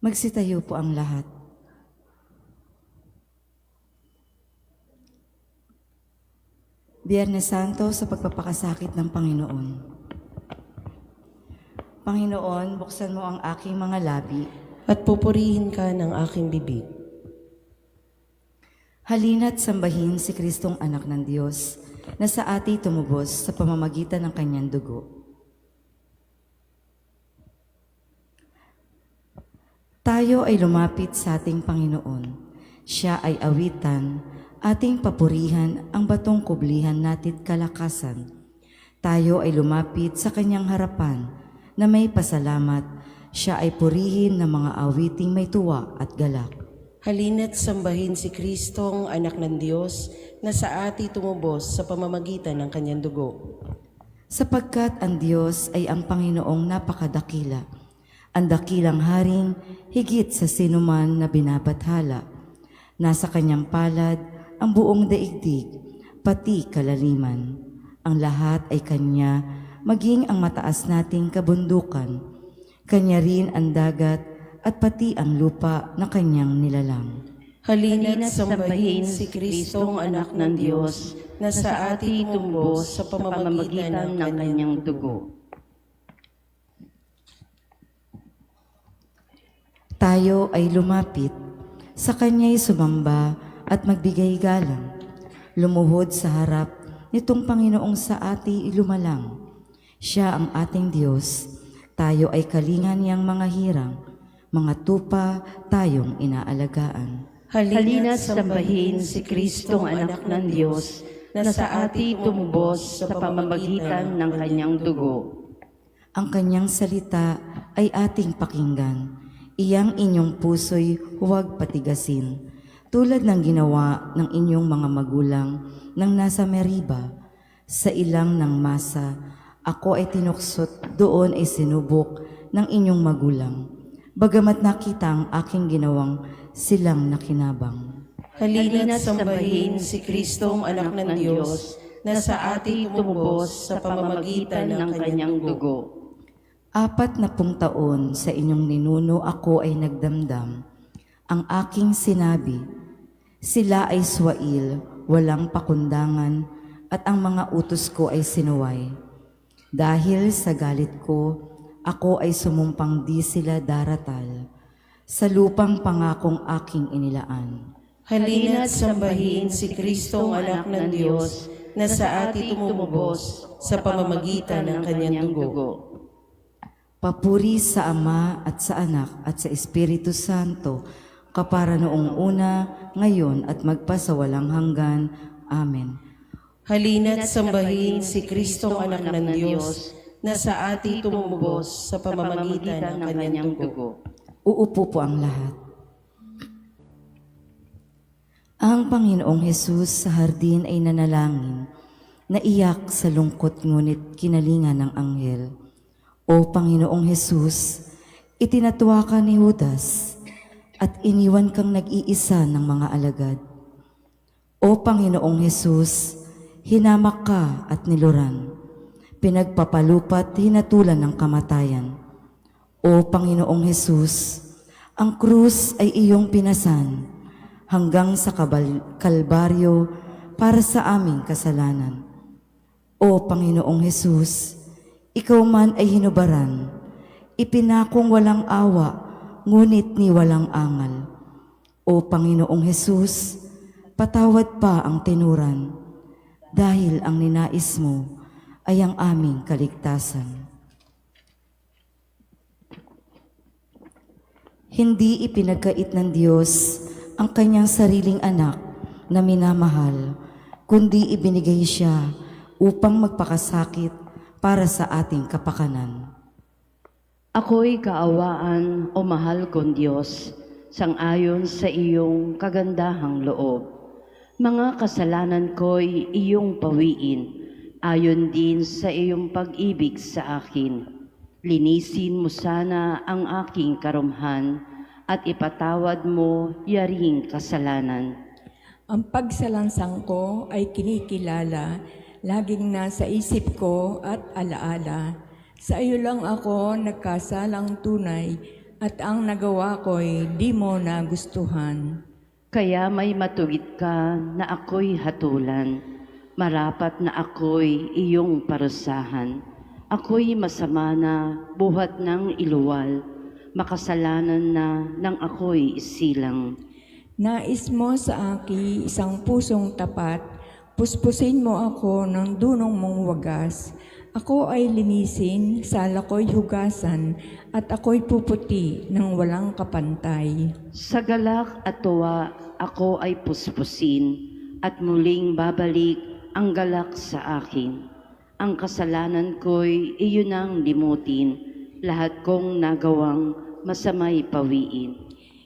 Magsitayo po ang lahat. Biyernes Santo sa pagpapakasakit ng Panginoon. Panginoon, buksan mo ang aking mga labi. at pupurihin ka ng aking bibig. Halina't sambahin si Kristong anak ng Diyos na sa ati tumubos sa pamamagitan ng kanyang dugo. Tayo ay lumapit sa ating Panginoon. Siya ay awitan, ating papurihan ang batong kublihan natit kalakasan. Tayo ay lumapit sa kanyang harapan na may pasalamat. Siya ay purihin ng mga awiting may tuwa at galak. Halina't sambahin si Kristong anak ng Diyos na sa ati tumubos sa pamamagitan ng kanyang dugo. Sapagkat ang Diyos ay ang Panginoong napakadakila, ang dakilang haring higit sa sinuman na binabathala. Nasa kanyang palad ang buong daigdig, pati kalaliman. Ang lahat ay kanya, maging ang mataas nating kabundukan. Kanya rin ang dagat at pati ang lupa na kanyang nilalang. Halina't sambahin si Kristong anak ng Diyos na sa ati tumubos sa pamamagitan ng kanyang dugo. Tayo ay lumapit, sa Kanya'y sumamba at magbigay galang. Lumuhod sa harap nitong Panginoong sa ati lumalang. Siya ang ating Diyos, tayo ay kalingan niyang mga hirang, mga tupa tayong inaalagaan. Halina sambahin si Kristong anak ng Diyos na sa ati tumubos sa pamamagitan ng kanyang dugo. Ang kanyang salita ay ating pakinggan. Iyang inyong puso'y huwag patigasin. Tulad ng ginawa ng inyong mga magulang nang nasa Meriba, sa ilang ng masa, ako ay tinuksot, doon ay sinubok ng inyong magulang. Bagamat nakita ang aking ginawang silang nakinabang. Halina't sambahin si Kristong anak ng Diyos na sa ati tumubos sa pamamagitan ng kanyang dugo. Apat na pung taon sa inyong ninuno ako ay nagdamdam. Ang aking sinabi, sila ay swail, walang pakundangan, at ang mga utos ko ay sinuway. Dahil sa galit ko, ako ay sumumpang di sila daratal, sa lupang pangakong aking inilaan. Halina't sambahin si Kristong anak ng Diyos na sa ati tumubos sa pamamagitan ng kanyang dugo. Papuri sa Ama at sa Anak at sa Espiritu Santo, kapara noong una, ngayon at magpasawalang hanggan. Amen. Halina't sambahin si Kristong anak ng Diyos na sa ati tumubos sa pamamagitan ng kanyang dugo. Uupo po ang lahat. Ang Panginoong Hesus sa hardin ay nanalangin, naiyak sa lungkot ngunit kinalingan ng anghel. O Panginoong Hesus, itinatwa ka ni Judas at iniwan kang nag-iisa ng mga alagad. O Panginoong Hesus, hinamak ka at niluran, pinagpapalupat hinatulan ng kamatayan. O Panginoong Hesus, ang krus ay iyong pinasan hanggang sa kalbaryo para sa aming kasalanan. O Panginoong Hesus, ikaw man ay hinubaran, ipinakong walang awa, ngunit ni walang angal. O Panginoong Hesus, patawad pa ang tinuran, dahil ang ninais mo ay ang aming kaligtasan. Hindi ipinagkait ng Diyos ang kanyang sariling anak na minamahal, kundi ibinigay siya upang magpakasakit para sa ating kapakanan. Ako'y kaawaan o mahal kong Diyos, sangayon sa iyong kagandahang loob. Mga kasalanan ko'y iyong pawiin, ayon din sa iyong pag-ibig sa akin. Linisin mo sana ang aking karumhan at ipatawad mo yaring kasalanan. Ang pagsalansang ko ay kinikilala, laging nasa isip ko at alaala. Sa iyo lang ako nagkasalang tunay at ang nagawa ko'y di mo nagustuhan. Kaya may matuwid ka na ako'y hatulan, marapat na ako'y iyong parusahan. Ako'y masama na buhat ng iluwal, makasalanan na nang ako'y isilang. Nais mo sa aki isang pusong tapat, puspusin mo ako ng dunong mong wagas. Ako ay linisin, sala ko'y hugasan, at ako'y puputi ng walang kapantay. Sa galak at tuwa, ako ay puspusin, at muling babalik ang galak sa akin. Ang kasalanan ko'y iyon ang limutin, lahat kong nagawang masamay pawiin.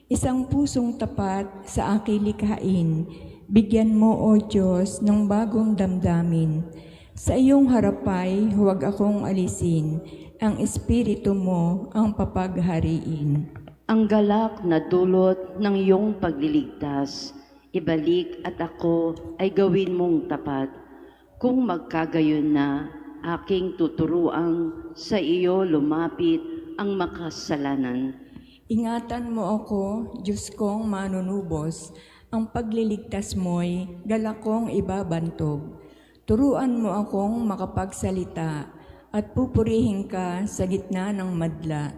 Isang pusong tapat sa aking likhain, bigyan mo, O Diyos, ng bagong damdamin. Sa iyong harapay, huwag akong alisin, ang Espiritu mo ang papaghariin. Ang galak na dulot ng iyong pagliligtas, ibalik at ako ay gawin mong tapat. Kung magkagayon na, aking tuturuang sa iyo lumapit ang makasalanan. Ingatan mo ako, Diyos kong manunubos, ang pagliligtas mo'y galakong ibabantog. Turuan mo akong makapagsalita at pupurihin ka sa gitna ng madla.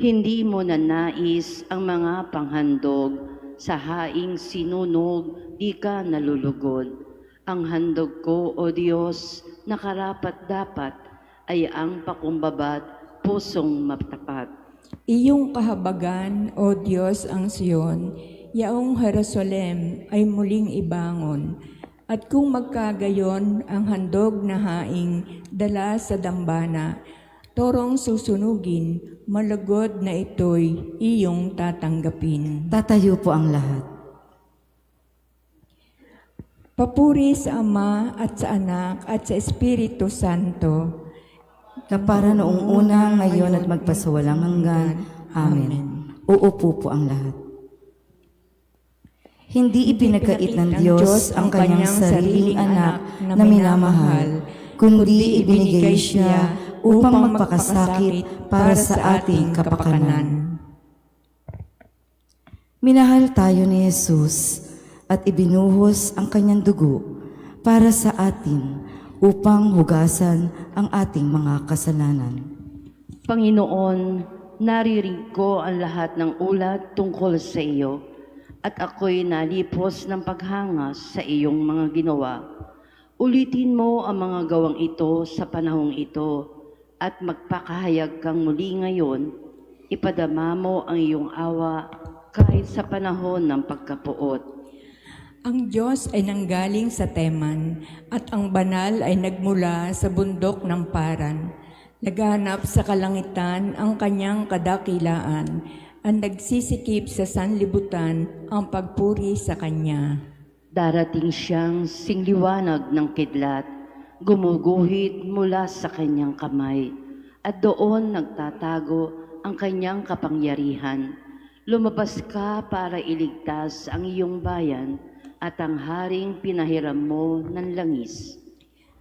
Hindi mo na nais ang mga panghandog, sa haing sinunog, di ka nalulugod. Ang handog ko, O Diyos, na karapat dapat, ay ang pakumbabat, pusong matapat. Iyong kahabagan, O Diyos, ang Siyon, yaong Jerusalem ay muling ibangon. At kung magkagayon ang handog na haing dala sa dambana, torong susunugin, malagod na ito'y iyong tatanggapin. Tatayo po ang lahat. Papuri sa Ama at sa Anak at sa Espiritu Santo, Kapara noong una, ngayon at magpasawalang hanggan. Amen. Uupo po ang lahat. Hindi ipinagkait ng Diyos ang kanyang sariling anak na minamahal, kundi ibinigay siya upang magpakasakit para sa ating kapakanan. Minahal tayo ni Jesus at ibinuhos ang kanyang dugo para sa atin upang hugasan ang ating mga kasalanan. Panginoon, naririnig ko ang lahat ng ulat tungkol sa iyo at ako'y nalipos ng paghanga sa iyong mga ginawa. Ulitin mo ang mga gawang ito sa panahong ito at magpakahayag kang muli ngayon, ipadama mo ang iyong awa kahit sa panahon ng pagkapuot. Ang Diyos ay nanggaling sa Teman at ang banal ay nagmula sa bundok ng Paran. Laganap sa kalangitan ang kanyang kadakilaan, ang nagsisikip sa sanlibutan ang pagpuri sa kanya. Darating siyang singliwanag ng kidlat, gumuguhit mula sa kanyang kamay, at doon nagtatago ang kanyang kapangyarihan. Lumabas ka para iligtas ang iyong bayan at ang haring pinahiram mo ng langis.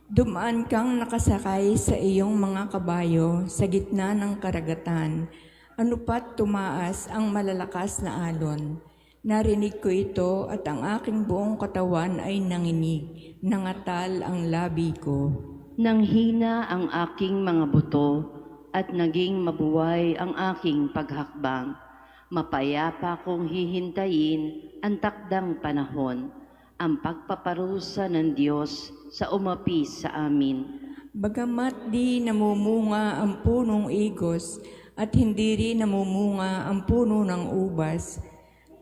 Dumaan kang nakasakay sa iyong mga kabayo sa gitna ng karagatan. Ano pat tumaas ang malalakas na alon. Narinig ko ito at ang aking buong katawan ay nanginig. Nangatal ang labi ko. Nang hina ang aking mga buto at naging mabuhay ang aking paghakbang, mapayapa kong hihintayin ang takdang panahon, ang pagpaparusa ng Diyos sa umapi sa amin. Bagamat di namumunga ang punong igos at hindi rin namumunga ang puno ng ubas,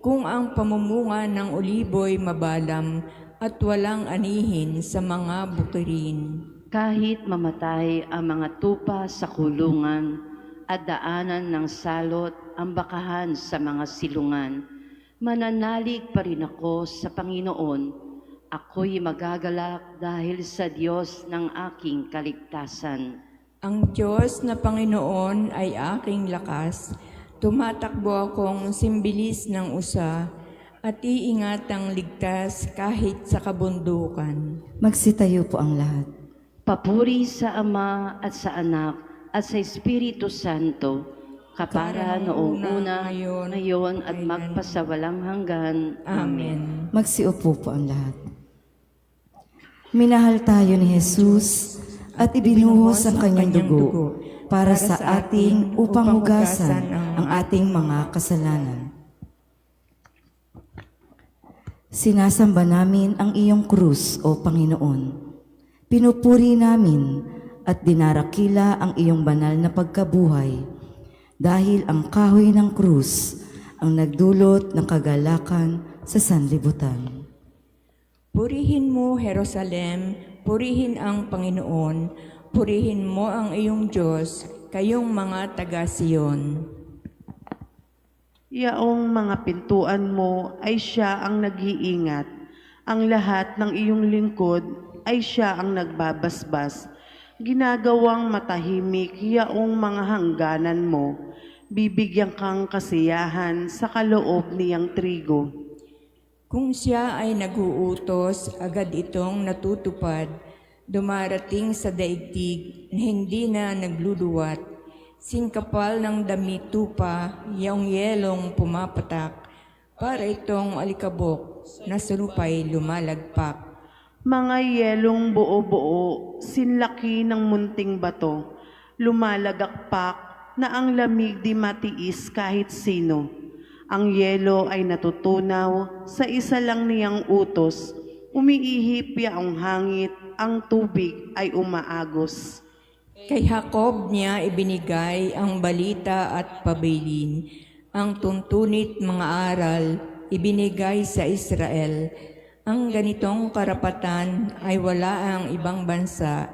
kung ang pamumunga ng uliboy mabalam at walang anihin sa mga bukirin. Kahit mamatay ang mga tupa sa kulungan at daanan ng salot ang bakahan sa mga silungan, mananalig pa rin ako sa Panginoon. Ako'y magagalak dahil sa Diyos ng aking kaligtasan. Ang Diyos na Panginoon ay aking lakas. Tumatakbo akong simbilis ng usa at iingatang ligtas kahit sa kabundukan. Magsitayo po ang lahat. Papuri sa Ama at sa Anak at sa Espiritu Santo, kapara noong una, ngayon at magpasawalang hanggan. Amen. Magsiupo po ang lahat. Minahal tayo ni Jesus at ibinuhos ang kanyang dugo para sa ating upang hugasan ang ating mga kasalanan. Sinasamba namin ang iyong krus, O Panginoon. Pinupuri namin at dinarakila ang iyong banal na pagkabuhay dahil ang kahoy ng krus ang nagdulot ng kagalakan sa sanlibutan. Purihin mo, Jerusalem, purihin ang Panginoon, purihin mo ang iyong Diyos, kayong mga taga-Siyon. Yaong mga pintuan mo ay siya ang nag-iingat. Ang lahat ng iyong lingkod ay siya ang nagbabasbas. Ginagawang matahimik yaong mga hangganan mo. Bibigyan kang kasiyahan sa kaloob niyang trigo. Kung siya ay naguutos, agad itong natutupad, dumarating sa daigdig na hindi na nagluluwat. Singkapal ng damit tupa, yung yelong pumapatak, para itong alikabok na sa lumalagpak. Mga yelong buo-buo, sinlaki ng munting bato, lumalagakpak na ang lamig di matiis kahit sino. Ang yelo ay natutunaw sa isa lang niyang utos, umiihip yaong hangit, ang tubig ay umaagos. Kay Jacob niya ibinigay ang balita at pabilin, ang tuntunit mga aral ibinigay sa Israel. Ang ganitong karapatan ay wala ang ibang bansa,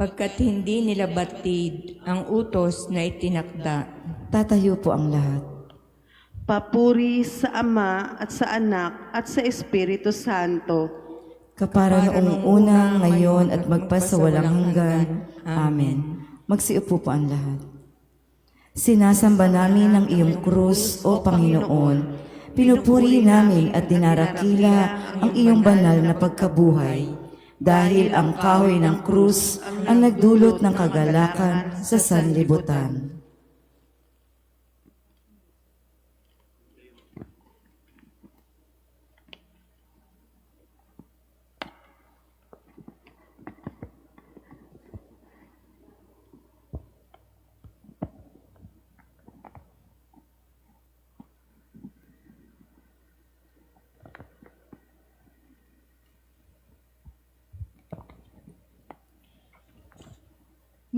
pagkat hindi nila batid ang utos na itinakda. Tatayo po ang lahat. Papuri sa Ama at sa Anak at sa Espiritu Santo, Kapara noong una, ngayon at magpasawalang hanggan. Amen. Magsiupo po ang lahat. Sinasamba namin ang iyong krus, O Panginoon. Pinupuri namin at dinarakila ang iyong banal na pagkabuhay. Dahil ang kahoy ng krus ang nagdulot ng kagalakan sa sanlibutan.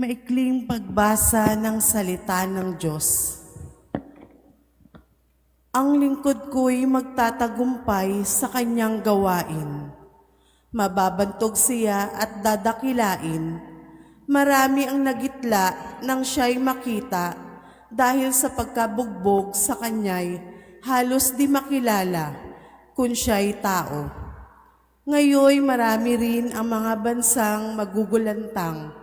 Maikling pagbasa ng salita ng Diyos. Ang lingkod ko'y magtatagumpay sa kanyang gawain. Mababantog siya at dadakilain. Marami ang nagitla nang siya'y makita dahil sa pagkabugbog sa kanya'y halos di makilala kung siya'y tao. Ngayoy marami rin ang mga bansang magugulantang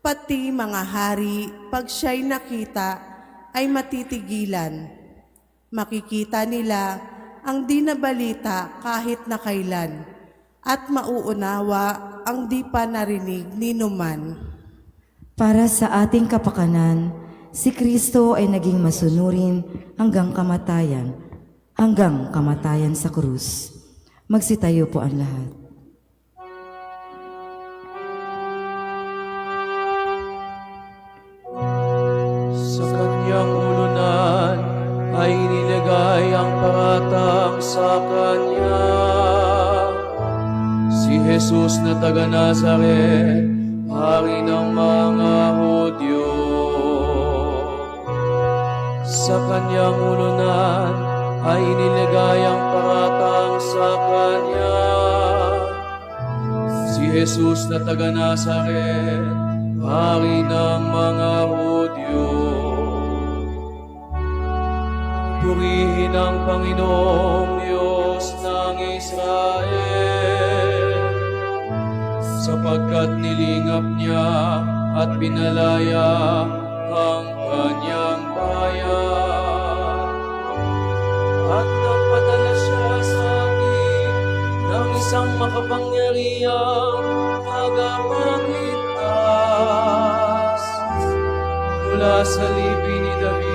pati mga hari, pag siya'y nakita, ay matitigilan. Makikita nila ang di nabalita kahit na kailan, at mauunawa ang di pa narinig ni numan. Para sa ating kapakanan, si Kristo ay naging masunurin hanggang kamatayan, hanggang kamatayan sa krus. Magsitayo po ang lahat. Nilagay ang paratang sa kanya. Si Jesus na taga Nazaret, hari ng mga Hudyo. Sa kanyang ulunan ay nilagay ang paratang sa kanya. Si Jesus na taga Nazaret, hari ng mga Hudyo. Purihin ang Panginoong Diyos ng Israel, sapagkat nilingap niya at pinalaya ang kanyang bayan. At nagpadala siya sa atin ng isang makapangyarihang tagapagligtas mula sa lipi ni David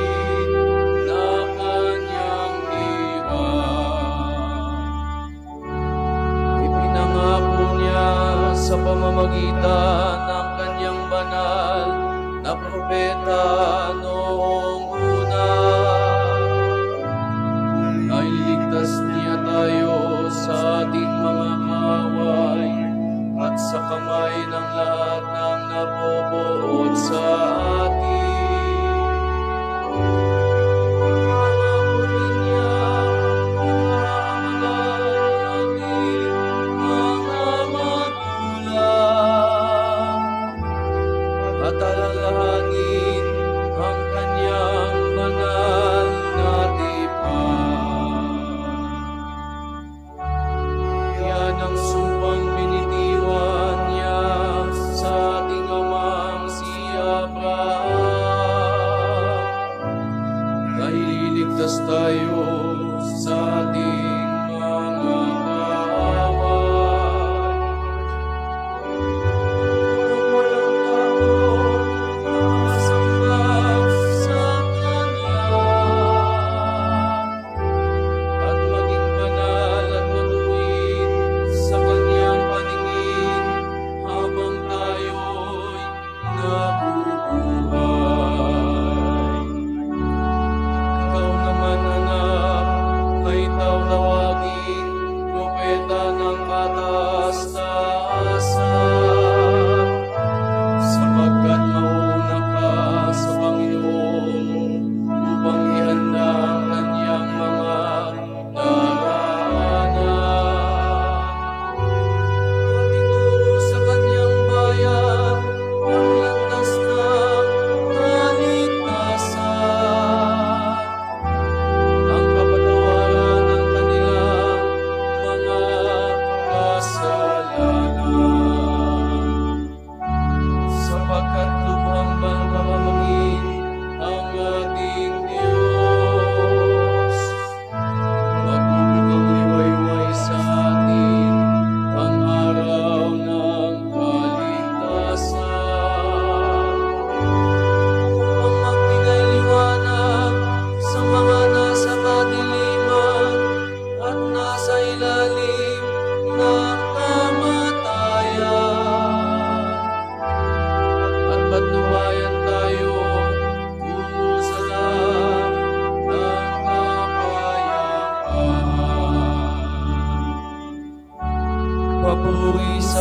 sa pamamagitan ng kanyang banal na propeta noong una. Nailigtas niya tayo sa ating mga kaaway at sa kamay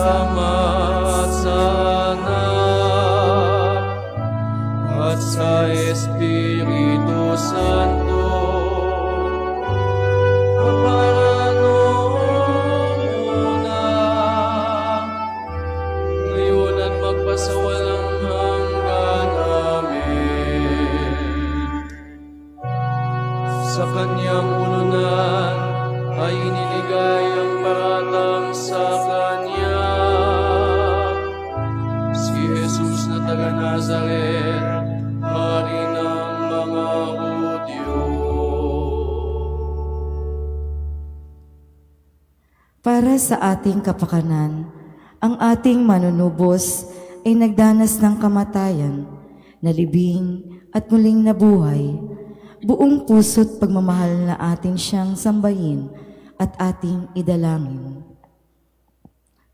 Papuri taga Nazaret, hari ng mga Hudyo. Para sa ating kapakanan, ang ating manunubos ay nagdanas ng kamatayan, nalibing at muling nabuhay. Buong puso't pagmamahal na atin siyang sambahin at ating idalangin.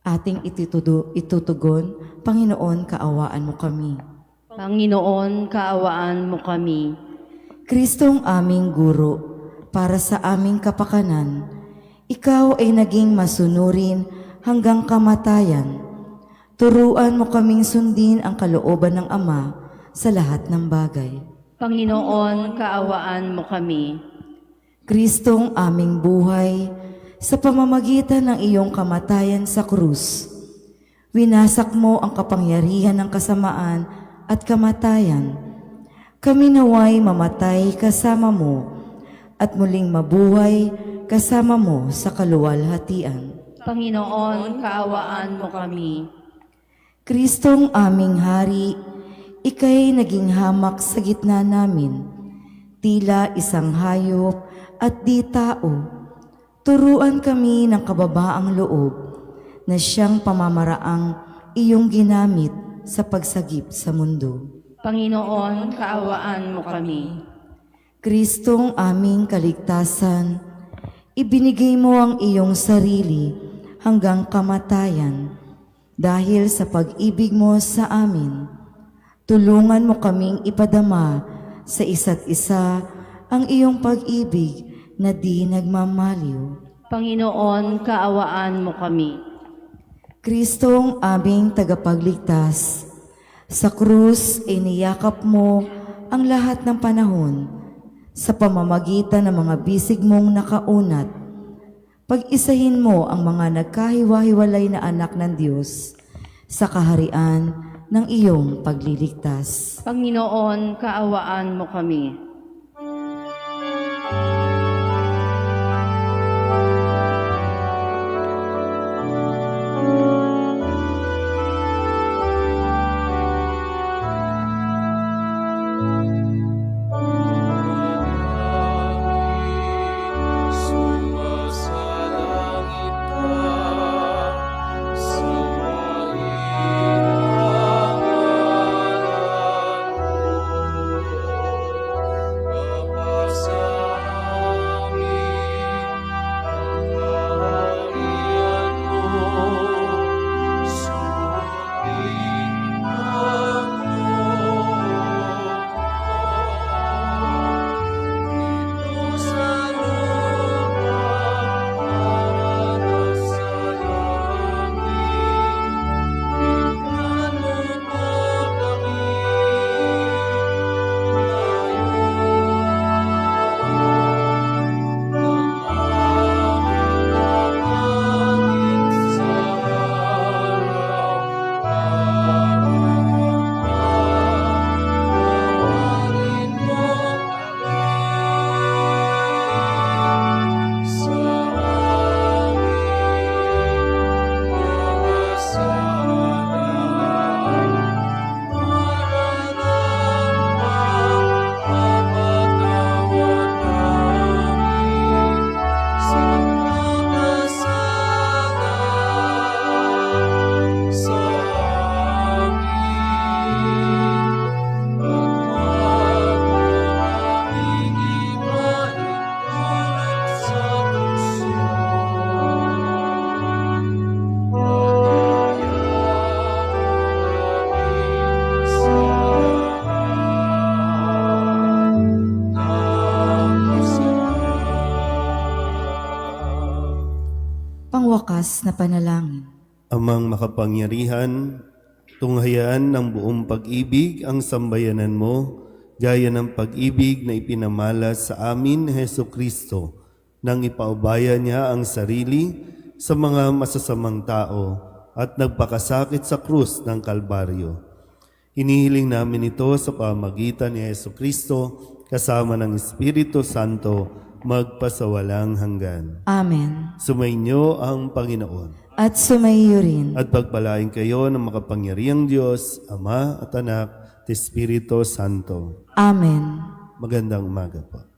Ating itutudo, itutugon, Panginoon, kaawaan mo kami. Panginoon, kaawaan mo kami. Kristong aming guro, para sa aming kapakanan, ikaw ay naging masunurin hanggang kamatayan. Turuan mo kaming sundin ang kalooban ng Ama sa lahat ng bagay. Panginoon, kaawaan mo kami. Kristong aming buhay, sa pamamagitan ng iyong kamatayan sa krus, winasak mo ang kapangyarihan ng kasamaan at kamatayan. Kami naway mamatay kasama mo at muling mabuhay kasama mo sa kaluwalhatian. Panginoon, kaawaan mo kami. Kristong aming hari, ikay naging hamak sa gitna namin, tila isang hayop at di tao. Turuan kami ng kababaang loob na siyang pamamaraang iyong ginamit sa pagsagip sa mundo. Panginoon, kaawaan mo kami. Kristong aming kaligtasan, ibinigay mo ang iyong sarili hanggang kamatayan. Dahil sa pag-ibig mo sa amin, tulungan mo kaming ipadama sa isa't isa ang iyong pag-ibig na di nagmamaliw. Panginoon, kaawaan mo kami. Kristong aming tagapagligtas, sa krus ay niyakap mo ang lahat ng panahon sa pamamagitan ng mga bisig mong nakaunat. Pag-isahin mo ang mga nagkahiwa-hiwalay na anak ng Diyos sa kaharian ng iyong pagliligtas. Panginoon, kaawaan mo kami. Panalangin. Amang makapangyarihan, tunghayan ng buong pag-ibig ang sambayanan mo, gaya ng pag-ibig na ipinamala sa amin Heso Kristo, nang ipaubaya niya ang sarili sa mga masasamang tao at nagpakasakit sa krus ng Kalbaryo. Hinihiling namin ito sa pamagitan ni Heso Kristo kasama ng Espiritu Santo magpasawalang hanggan. Amen. Sumainyo ang Panginoon. At sumaiyo rin. At pagpalain kayo ng makapangyariang Diyos, Ama at Anak, at Espiritu Santo. Amen. Magandang umaga po.